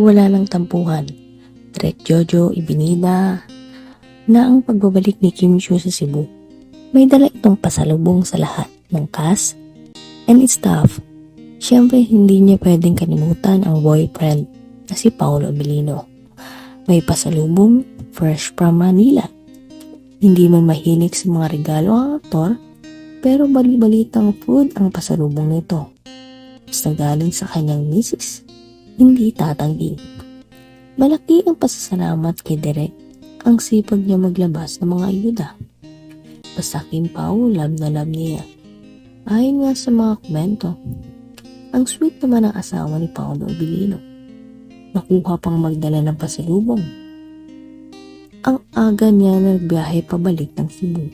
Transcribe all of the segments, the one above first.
wala nang tampuhan. Direk Jojo ibinida na ang pagbabalik ni Kim Chiu sa Cebu. May dala itong pasalubong sa lahat ng cast and staff. Siyempre, hindi niya pwedeng kalimutan ang boyfriend na si Paolo Abilino. May pasalubong fresh from Manila. Hindi man mahilig sa mga regalo ang aktor, pero bali-balitang food ang pasalubong nito. Basta galing sa kanyang misis, hindi tatanggi. Malaki ang pasasalamat kay Derek ang sipag niya maglabas ng mga ayuda. Basta Kim Pao, love na love niya. Ayon nga sa mga komento, ang sweet naman ng asawa ni Paolo Abilino. Nakuha pang magdala ng pasalubong. Ang aga niya nagbiyahe pabalik ng Cebu.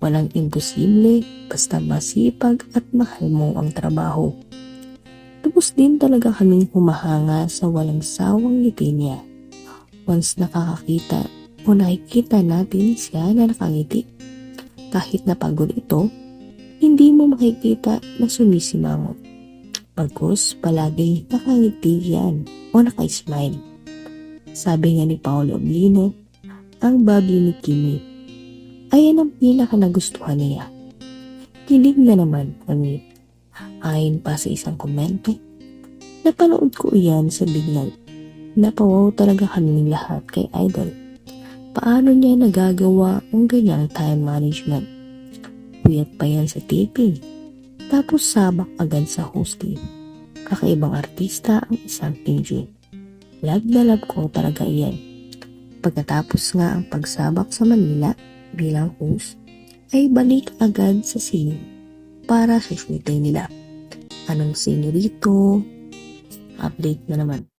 Walang imposible, basta masipag at mahal mo ang trabaho. Tapos din talaga kaming humahanga sa walang sawang ngiti niya. Once nakakakita o nakikita natin siya na nakangiti, kahit napagod ito, hindi mo makikita na sumisimangot. Pagkus, palagi nakangiti yan o naka-smile. Sabi nga ni Paolo Oblino, ang babi ni Kimi. Ayan ang pinaka nagustuhan niya. Kilig na naman kami. Ayon pa sa isang komento, napanood ko iyan sa biglang. Napawaw talaga kami lahat kay Idol. Paano niya nagagawa ang ganyang time management? Puyat pa yan sa taping. Tapos sabak agad sa hosting. Kakaibang artista ang isang PJ. Love na love ko talaga iyan. Pagkatapos nga ang pagsabak sa Manila bilang host, ay balik agad sa scene para sa shooting nila. Anong scene rito? Update na naman.